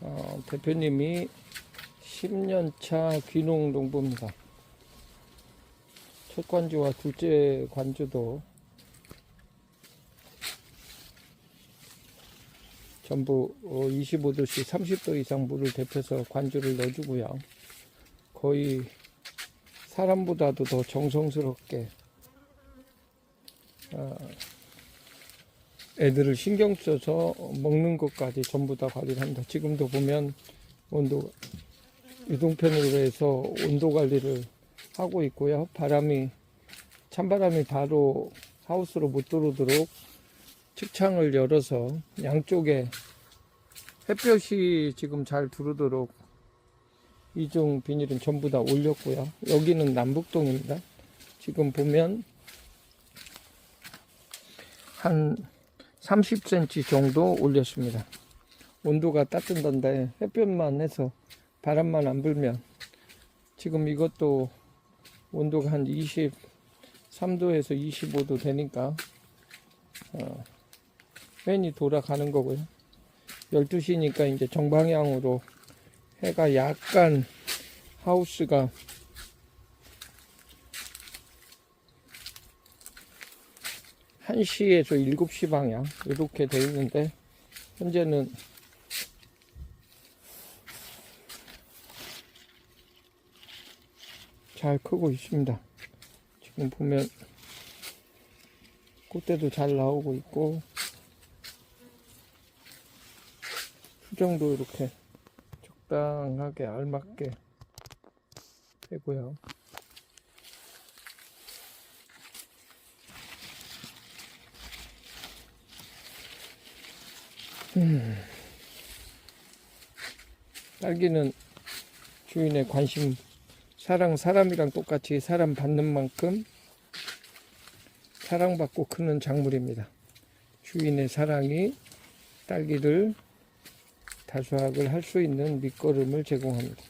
어, 대표님이 10년차 귀농 농부입니다. 첫 관주와 둘째 관주도 전부 25도씨 30도 이상 물을 데펴서 관주를 넣어주고요. 거의 사람보다도 더 정성스럽게 어, 애들을 신경 써서 먹는 것까지 전부 다 관리를 합니다. 지금도 보면 온도 유동편으로 해서 온도 관리를 하고 있고요. 바람이 찬바람이 바로 하우스로 못 들어오도록 측창을 열어서 양쪽에 햇볕이 지금 잘 들어오도록 이중 비닐은 전부 다 올렸고요. 여기는 남북동입니다. 지금 보면 한 30cm 정도 올렸습니다. 온도가 따뜻한데 햇볕만 해서 바람만 안 불면 지금 이것도 온도가 한 23도에서 25도 되니까 어, 팬이 돌아가는 거고요. 12시니까 이제 정방향으로 해가 약간 하우스가 한시에서 7시 방향 이렇게 돼 있는데 현재는 잘 크고 있습니다. 지금 보면 꽃대도 잘 나오고 있고 수정도 이렇게 적당하게 알맞게 되고요. 음. 딸기는 주인의 관심, 사랑, 사람이랑 똑같이 사람 받는 만큼 사랑받고 크는 작물입니다. 주인의 사랑이 딸기를 다수학을 할 수 있는 밑거름을 제공합니다.